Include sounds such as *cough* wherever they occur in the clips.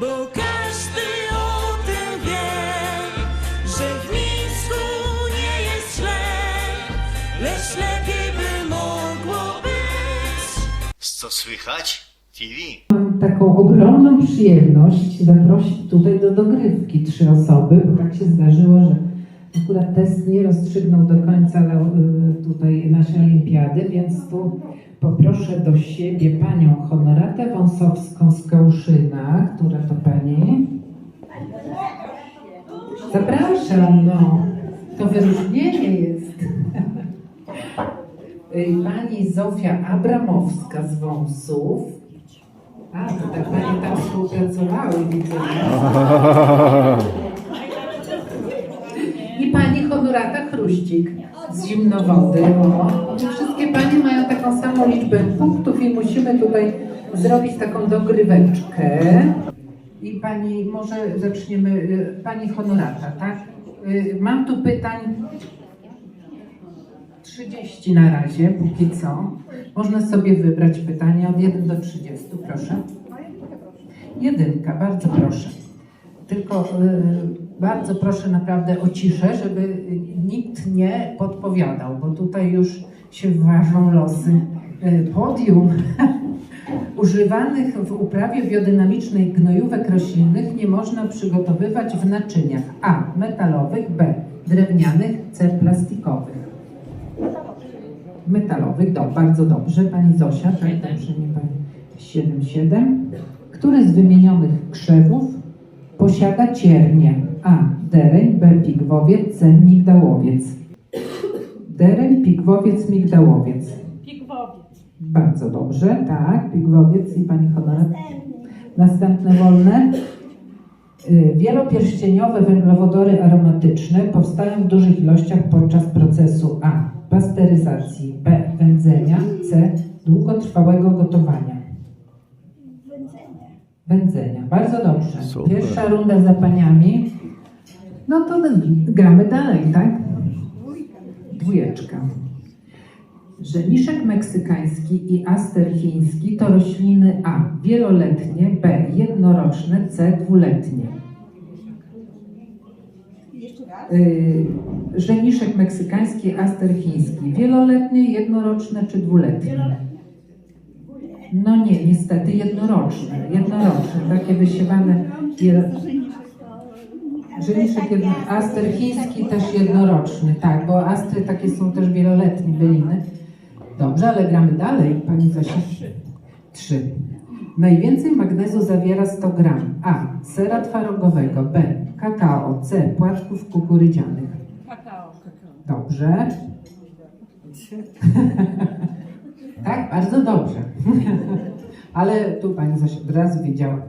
Bo każdy o tym wie, że w Mińsku nie jest źle, lecz lepiej by mogło być. Co słychać? TV. Mam taką ogromną przyjemność zaprosić tutaj do dogrywki trzy osoby, bo tak się zdarzyło, że akurat test nie rozstrzygnął do końca y, tutaj naszej olimpiady, więc tu poproszę do siebie panią Honoratę Wąsowską z Kałszyna, która to pani? Zapraszam, no. To wyróżnienie jest. Y, Pani Zofia Abramowska z Wąsów. A, to tak Pani tam współpracowały, widzę. *laughs* I Pani Z Zimnowody. O, wszystkie Panie mają taką samą liczbę punktów i musimy tutaj zrobić taką dogryweczkę. I Pani, może zaczniemy, y, Pani Honorata, tak? Y, Mam tu pytań 30 na razie, póki co. Można sobie wybrać pytania od 1 do 30, proszę. Jedynka, bardzo proszę. Tylko y, bardzo proszę naprawdę o ciszę, żeby nikt nie podpowiadał, bo tutaj już się ważą losy. Y, podium *laughs* używanych w uprawie biodynamicznej gnojówek roślinnych nie można przygotowywać w naczyniach A. metalowych, B. drewnianych, C. plastikowych metalowych. Do, bardzo dobrze. Pani Zosia, tak dobrze, nie pani. 7, Który z wymienionych krzewów posiada ciernie? A. Dereń, B. Pigwowiec, C. Migdałowiec. Dereń, pigwowiec, migdałowiec. Pigwowiec. Bardzo dobrze, tak. Pigwowiec i pani Honorat. Następne wolne. Y, Wielopierścieniowe węglowodory aromatyczne powstają w dużych ilościach podczas procesu A. Pasteryzacji, B. Wędzenia, C. Długotrwałego gotowania. Wędzenia. Bardzo dobrze. Super. Pierwsza runda za paniami. No to gramy dalej, tak? Dwójeczka. Żeniszek meksykański i aster chiński to rośliny A. Wieloletnie, B. Jednoroczne, C. Dwuletnie. Yy, żeniszek meksykański, aster chiński. Wieloletnie, jednoroczne czy dwuletnie? No nie, niestety jednoroczne. Jednoroczne, takie wysiewane. Je... Żeniszek jedno... Aster chiński też jednoroczny, tak, bo astry takie są też wieloletnie byliny. Dobrze, ale gramy dalej, pani Zosia. Trzy. Najwięcej magnezu zawiera 100 gram. A. Sera twarogowego. B. Kakao. C. Płatków kukurydzianych. Kakao. Kakao. Dobrze. *laughs* tak, bardzo dobrze. *laughs* Ale tu pani Zosia od razu wiedziała.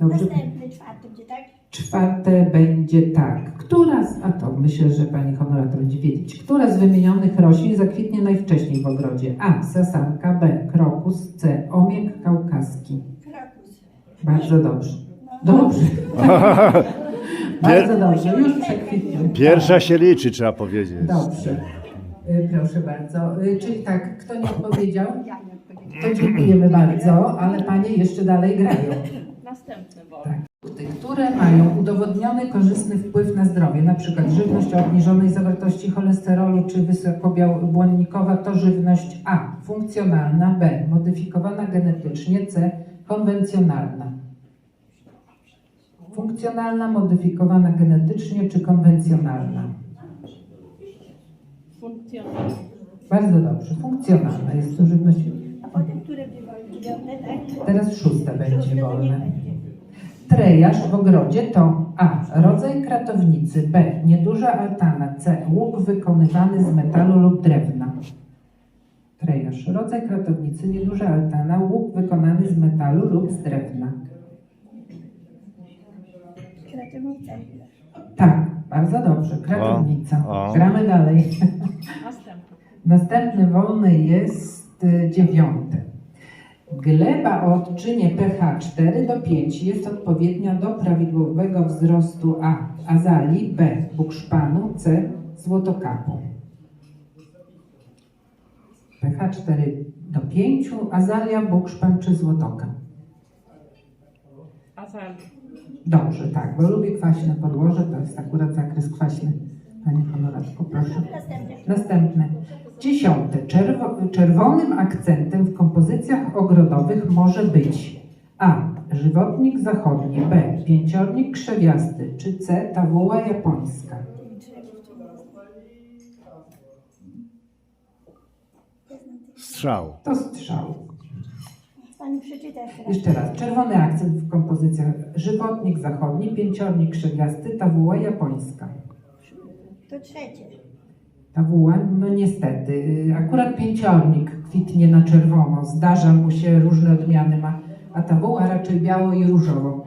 Dobrze. Następny, czwarty będzie, tak? Czwarte będzie tak. Która z, a to myślę, że pani Honorata będzie wiedzieć. Która z wymienionych roślin zakwitnie najwcześniej w ogrodzie? A. Sasanka. B. Krokus. C. Omieg kaukaski. Krokus. Bardzo dobrze. Dobrze. *laughs* Bardzo dobrze. Już przekwitnie. Pierwsza się liczy, trzeba powiedzieć. Dobrze. Y, Proszę bardzo. Y, Czyli tak, kto nie odpowiedział, Ja nie odpowiedziałem. to dziękujemy bardzo, ale panie jeszcze dalej grają. Następny wol. Tak. Produkty, które mają udowodniony korzystny wpływ na zdrowie, na przykład żywność o obniżonej zawartości cholesterolu czy wysokobiałbłonnikowa, to żywność A. Funkcjonalna, B. Modyfikowana genetycznie, C. Konwencjonalna. Funkcjonalna, modyfikowana genetycznie czy konwencjonalna? Funkcjonalny. Bardzo dobrze. Funkcjonalna jest to żywność. A potem, które były dziewiąte, tak? Teraz szóste będzie Szóste to nie wolne. będzie. W ogrodzie to A. Rodzaj kratownicy B. Nieduża altana C. Łuk wykonywany z metalu lub drewna. Trejaż. Rodzaj kratownicy, nieduża altana, łuk wykonany z metalu lub z drewna. Kratownica. Tak, bardzo dobrze. Kratownica. O, o. Gramy dalej. *laughs* Następny. Następny wolny jest y, dziewiąty. Gleba o odczynie pH 4 do 5 jest odpowiednia do prawidłowego wzrostu A. Azalii, B. Bukszpanu, C. Złotokapu. pH 4 do 5, azalia, bukszpan czy złotokap. Azalea. Dobrze, tak, bo lubię kwaśne podłoże, to jest akurat zakres kwaśny. Panie Honoratko, proszę. Następne. Dziesiąte. Czerwo, czerwonym akcentem w kompozycjach ogrodowych może być A. Żywotnik zachodni, B. Pięciornik krzewiasty, czy C. Tawuła japońska. Strzał. To strzał. Pani przeczyta jeszcze raz. Jeszcze raz. Czerwony akcent w kompozycjach żywotnik zachodni, pięciornik krzewiasty, tawuła japońska. To trzecie. Tawuła, no niestety, y, akurat pięciornik kwitnie na czerwono, zdarza mu się, różne odmiany ma, a tawuła raczej biało i różowo.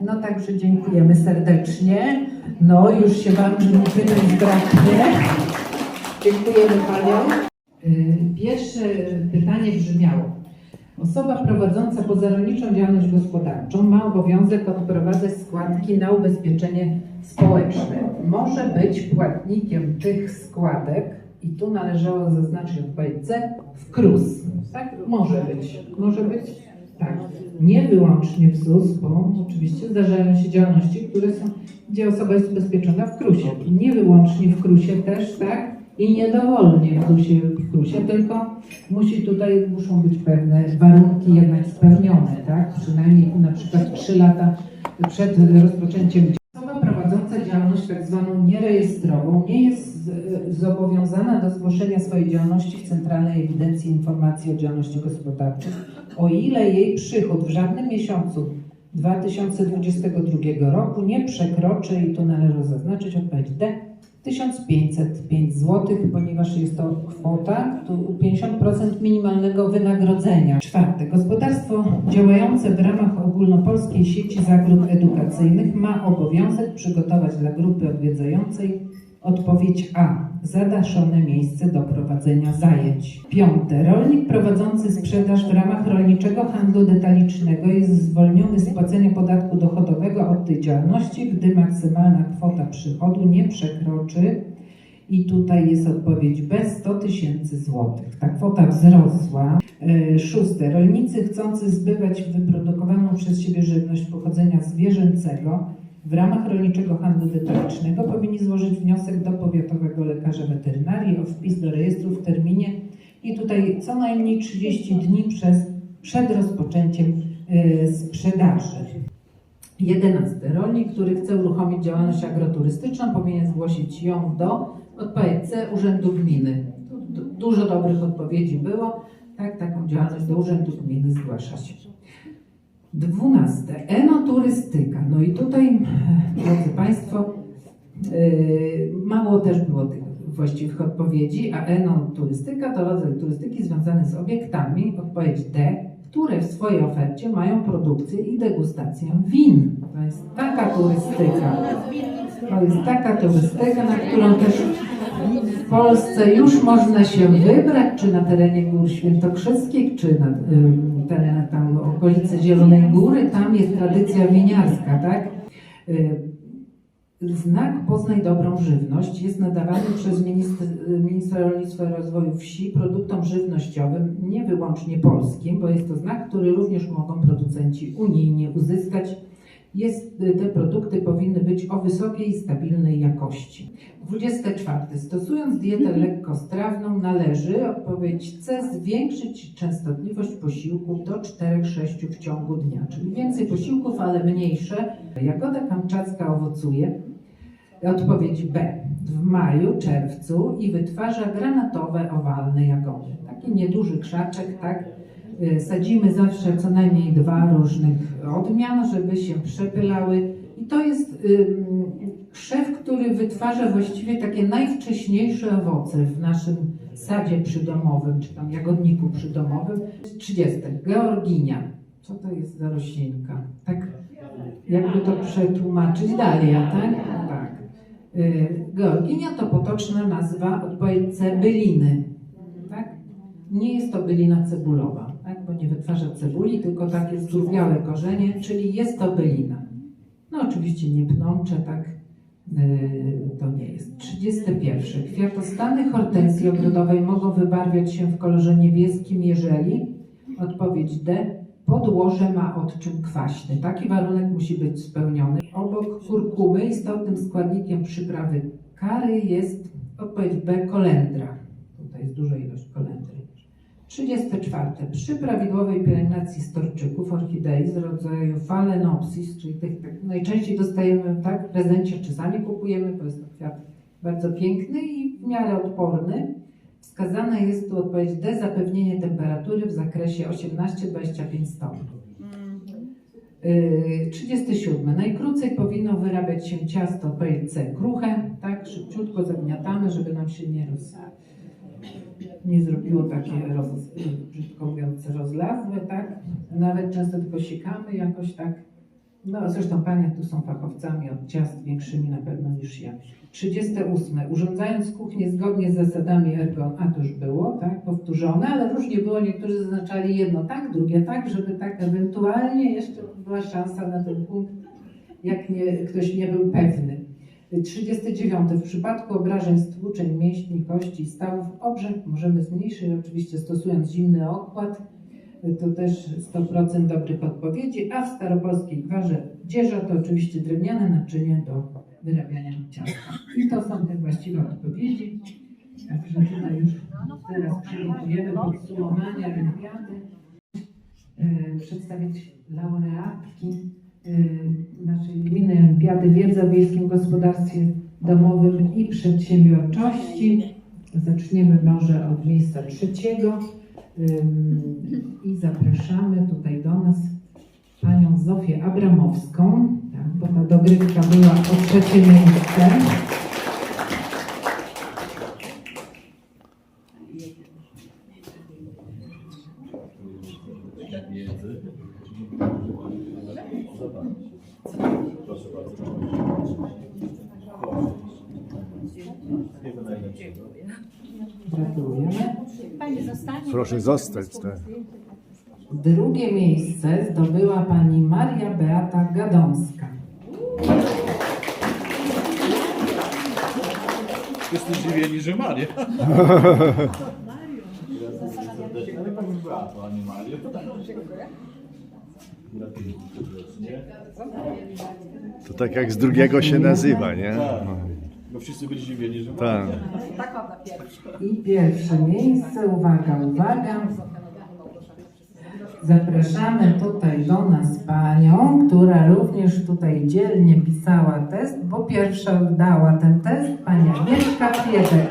No także dziękujemy serdecznie. No już się Wam pytań zbraknie. Dziękujemy Paniom. Y, Pierwsze pytanie brzmiało. Osoba prowadząca pozarolniczą działalność gospodarczą ma obowiązek odprowadzać składki na ubezpieczenie społeczne. Może być płatnikiem tych składek, i tu należało zaznaczyć odpowiedź C, w KRUS. Tak? Może być. Może być? Tak. Nie wyłącznie w ZUS, bo oczywiście zdarzają się działalności, które są, gdzie osoba jest ubezpieczona w KRUSie. Nie wyłącznie w KRUSie też, tak? I niedowolnie w KRUSie, w KRUSie, tylko musi tutaj, muszą być pewne warunki jednak spełnione, tak? Przynajmniej na przykład 3 lata przed rozpoczęciem Osoba prowadząca działalność tak zwaną nierejestrową nie jest zobowiązana do zgłoszenia swojej działalności w Centralnej Ewidencji Informacji o Działalności Gospodarczej, o ile jej przychód w żadnym miesiącu 2022 roku nie przekroczy, i tu należy zaznaczyć odpowiedź D, 1505 zł, ponieważ jest to kwota tu 50% minimalnego wynagrodzenia. Czwarte. Gospodarstwo działające w ramach ogólnopolskiej sieci zagród edukacyjnych ma obowiązek przygotować dla grupy odwiedzającej odpowiedź A. Zadaszone miejsce do prowadzenia zajęć. Piąte. Rolnik prowadzący sprzedaż w ramach rolniczego handlu detalicznego jest zwolniony z płacenia podatku dochodowego od tej działalności, gdy maksymalna kwota przychodu nie przekroczy i tutaj jest odpowiedź B 100 tysięcy złotych. Ta kwota wzrosła. E, Szóste. Rolnicy chcący zbywać wyprodukowaną przez siebie żywność pochodzenia zwierzęcego w ramach rolniczego handlu detalicznego powinni złożyć wniosek do powiatowego lekarza weterynarii o wpis do rejestru w terminie i tutaj co najmniej 30 dni przez, przed rozpoczęciem e, sprzedaży. 11. Rolnik, który chce uruchomić działalność agroturystyczną, powinien zgłosić ją do odpowiedź Urzędu Gminy. Du- Dużo dobrych odpowiedzi było. Tak, taką działalność do Urzędu Gminy zgłaszać. 12. Enoturystyka. No i tutaj, drodzy Państwo, yy, mało też było tych właściwych odpowiedzi, a enoturystyka to rodzaj turystyki związany z obiektami, odpowiedź D, które w swojej ofercie mają produkcję i degustację win. To jest taka turystyka. To jest taka turystyka, na którą też w Polsce już można się wybrać, czy na terenie Gór Świętokrzyskich, czy na ym, terenach tam okolicy Zielonej Góry, tam jest tradycja winiarska, tak? Y, Znak Poznaj Dobrą Żywność jest nadawany przez ministra, Rolnictwa i Rozwoju Wsi produktom żywnościowym, nie wyłącznie polskim, bo jest to znak, który również mogą producenci unijni uzyskać. Jest, te produkty powinny być o wysokiej i stabilnej jakości. 24. Stosując dietę lekkostrawną należy, odpowiedź C, zwiększyć częstotliwość posiłków do 4-6 w ciągu dnia, czyli więcej posiłków, ale mniejsze. Jagoda kamczacka owocuje. Odpowiedź B. W maju, czerwcu i wytwarza granatowe, owalne jagody. Taki nieduży krzaczek, tak? Y, Sadzimy zawsze co najmniej dwa różnych odmian, żeby się przepylały. I to jest krzew, który wytwarza właściwie takie najwcześniejsze owoce w naszym sadzie przydomowym, czy tam jagodniku przydomowym. 30. Georginia. Co to jest za roślinka? Tak, jakby to przetłumaczyć dalej, tak? Tak. Y, Georginia to potoczna nazwa odpowiedź C byliny. Tak? Nie jest to bylina cebulowa, tak? bo nie wytwarza cebuli, tylko takie zdurbiałe korzenie, czyli jest to bylina. No oczywiście nie pnącze, tak y, to nie jest. 31. Kwiatostany hortensji ogrodowej mogą wybarwiać się w kolorze niebieskim, jeżeli odpowiedź D Podłoże ma odczyn kwaśny. Taki warunek musi być spełniony. Obok kurkumy istotnym składnikiem przyprawy kary jest odpowiedź B kolendra. Tutaj jest duża ilość kolendry. 34. Przy prawidłowej pielęgnacji storczyków orchidei z rodzaju Phalaenopsis, czyli tych tak najczęściej dostajemy tak w prezencie, czy sami kupujemy, bo jest to kwiat bardzo piękny i w miarę odporny. Wskazana jest tu odpowiedź D, zapewnienie temperatury w zakresie 18-25 stopni. Yy, 37. Najkrócej powinno wyrabiać się ciasto odpowiedź C, kruche, tak, szybciutko zagniatamy, żeby nam się nie roz, nie zrobiło takie, roz, brzydko mówiąc, rozlazłe, tak. Nawet często tylko siekamy jakoś tak. No zresztą panie tu są fachowcami od ciast większymi na pewno niż ja. 38. Urządzając kuchnię zgodnie z zasadami ergon, a to już było, tak, powtórzone, ale różnie było, niektórzy zaznaczali jedno tak, drugie tak, żeby tak ewentualnie jeszcze była szansa na ten punkt, jak nie, ktoś nie był pewny. 39. W przypadku obrażeń stłuczeń, mięśni, kości i stawów obrzęk możemy zmniejszyć, oczywiście stosując zimny okład. To też 100% dobrych odpowiedzi, a w staropolskiej gwarze dzieża to oczywiście drewniane naczynie do wyrabiania ciasta. I to są te właściwe odpowiedzi. Także tutaj już teraz przygotujemy podsumowanie olimpiady. E, Przedstawić laureatki naszej gminnej olimpiady Wiedza w wiejskim gospodarstwie domowym i przedsiębiorczości. Zaczniemy może od miejsca trzeciego Ym, i zapraszamy tutaj do nas panią Zofię Abramowską, tak, bo ta dogrywka była o trzecie miejsce. Gratulujemy. Pani zostanie. Proszę zostać. Tak. Drugie miejsce zdobyła pani Maria Beata Gadomska. Wszyscy zdziwieni, że Maria. To tak jak z drugiego się nazywa, nie? Bo wszyscy byli zdziwieni, że Tak. I pierwsze miejsce, uwaga, uwaga. Zapraszamy tutaj do nas panią, która również tutaj dzielnie pisała test, bo pierwsza dała ten test, pani Agnieszka Piedek.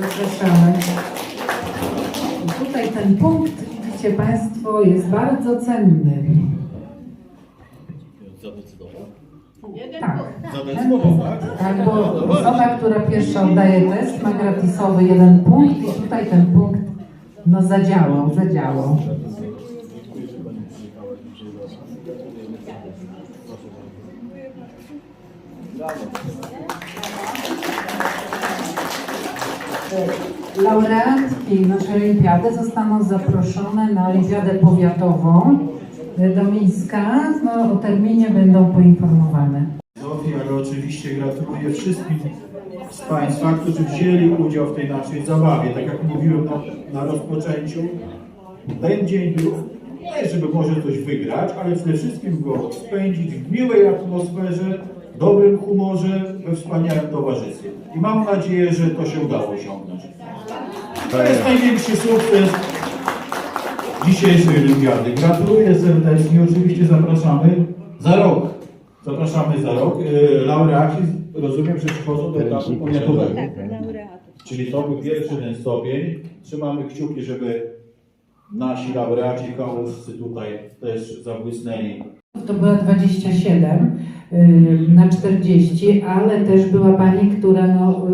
Zapraszamy. I tutaj ten punkt, widzicie Państwo, jest bardzo cenny. Tak. Zadecydował, tak? Tak, bo osoba, która pierwsza oddaje test, ma gratisowy jeden punkt i tutaj ten punkt no zadziałał, zadziałał. Laureatki naszej olimpiady zostaną zaproszone na olimpiadę powiatową do Mińska. No, o terminie będą poinformowane. Zofii, ale oczywiście gratuluję wszystkim z Państwa, którzy wzięli udział w tej naszej zabawie. Tak jak mówiłem na, na rozpoczęciu, był nie żeby może coś wygrać, ale przede wszystkim go spędzić w miłej atmosferze, dobrym humorze, we wspaniałym towarzystwie. I mam nadzieję, że to się udało osiągnąć. To jest największy sukces dzisiejszej olimpiady. Gratuluję serdecznie, oczywiście zapraszamy za rok. Zapraszamy za rok. Yy, Laureaci rozumiem, że przychodzą do etapu powiatowego. Czyli to był pierwszy ten stopień. Trzymamy kciuki, żeby nasi laureaci kałuscy tutaj też zabłysnęli. To była 27 y, na 40, ale też była pani, która no,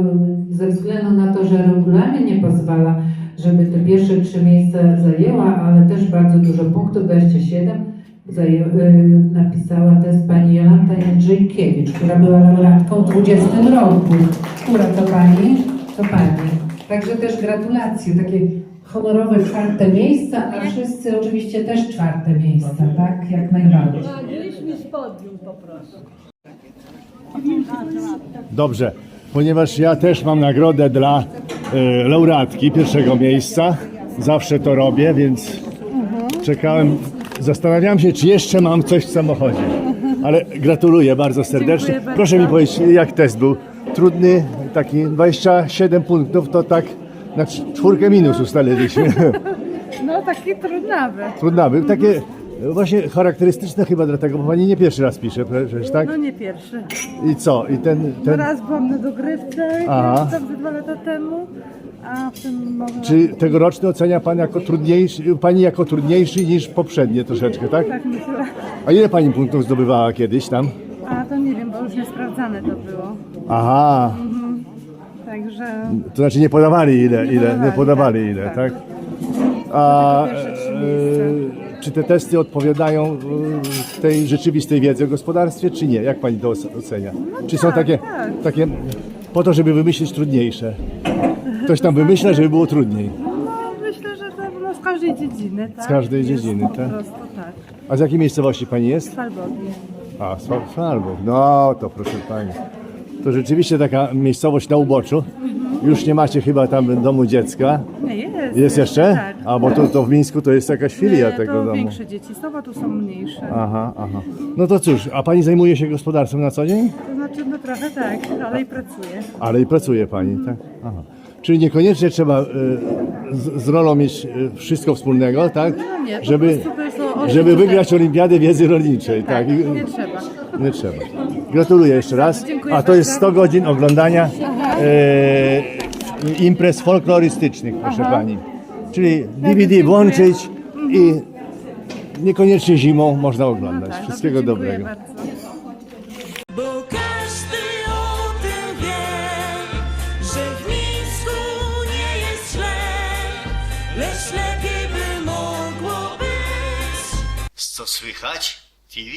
y, ze względu na to, że regulamin nie pozwala, żeby te pierwsze trzy miejsca zajęła, ale też bardzo dużo punktów, 27, zaję, y, napisała test pani Jolanta Jędrzejkiewicz, która była laureatką w 20 roku. Która to pani? To pani. Także też gratulacje, takie honorowe czwarte miejsca, a wszyscy oczywiście też czwarte miejsca, tak? Jak najbardziej. Dobrze, ponieważ ja też mam nagrodę dla laureatki pierwszego miejsca. Zawsze to robię, więc czekałem Zastanawiam się, czy jeszcze mam coś w samochodzie. Ale gratuluję bardzo serdecznie. Dziękuję bardzo. Proszę mi powiedzieć, jak test był? Trudny, taki 27 punktów, to tak na cz- czwórkę minus ustaliliśmy. *laughs* No taki trudnawy. Trudna był. Takie właśnie charakterystyczne chyba dlatego, bo pani nie pierwszy raz pisze, przecież tak? No nie pierwszy. I co? I ten, ten Raz byłam na dogrywce, Aha. tam ze dwa lata temu, a w tym może... czy tegoroczny ocenia pan jako trudniejszy, pani jako trudniejszy niż poprzednie troszeczkę, tak? Tak myślę. A ile pani punktów zdobywała kiedyś tam? A to nie wiem, bo już niesprawdzane to było. Aha, Także to znaczy nie podawali ile, ile, nie podawali, podawali tak, ile, tak. tak? A pierwsze trzy e, miejsca. Czy te testy odpowiadają e, tej rzeczywistej wiedzy o gospodarstwie, czy nie? Jak pani to oce- ocenia? Czy są tak, takie, tak. takie po to, żeby wymyślić trudniejsze? Ktoś tam wymyśla, żeby było trudniej. no, myślę, że to no, z każdej dziedziny, tak? Z każdej Jest dziedziny, po tak? prostu tak. A z jakiej miejscowości pani jest? Falbowie. A, z Fal- Falbów. No, to proszę Pani. To rzeczywiście taka miejscowość na uboczu. Już nie macie chyba tam domu dziecka. Nie, jest. Jeszcze? Tak. A, bo to, to w Mińsku to jest jakaś filia Nie, tego to domu. większe dzieci są, a tu są mniejsze. Aha, aha. No to cóż, a Pani zajmuje się gospodarstwem na co dzień? To znaczy, no trochę tak, ale i pracuję. Ale i pracuje Pani, tak? Aha. Czyli niekoniecznie trzeba y, z, z rolą mieć y, wszystko wspólnego, tak? No nie, po żeby, prostu to jest o- o żeby wygrać Olimpiadę Wiedzy Rolniczej, tak? Tak, I- nie trzeba. Nie trzeba. Gratuluję jeszcze raz. Dziękuję A to jest bardzo. 100 godzin oglądania e, imprez folklorystycznych, proszę pani. Czyli DVD włączyć i niekoniecznie zimą można oglądać. Tak, Wszystkiego dziękuję dobrego. bardzo. Bo każdy o tym wie, że w Mińsku nie jest źle, lecz lepiej by mogło być. Co słychać? TV.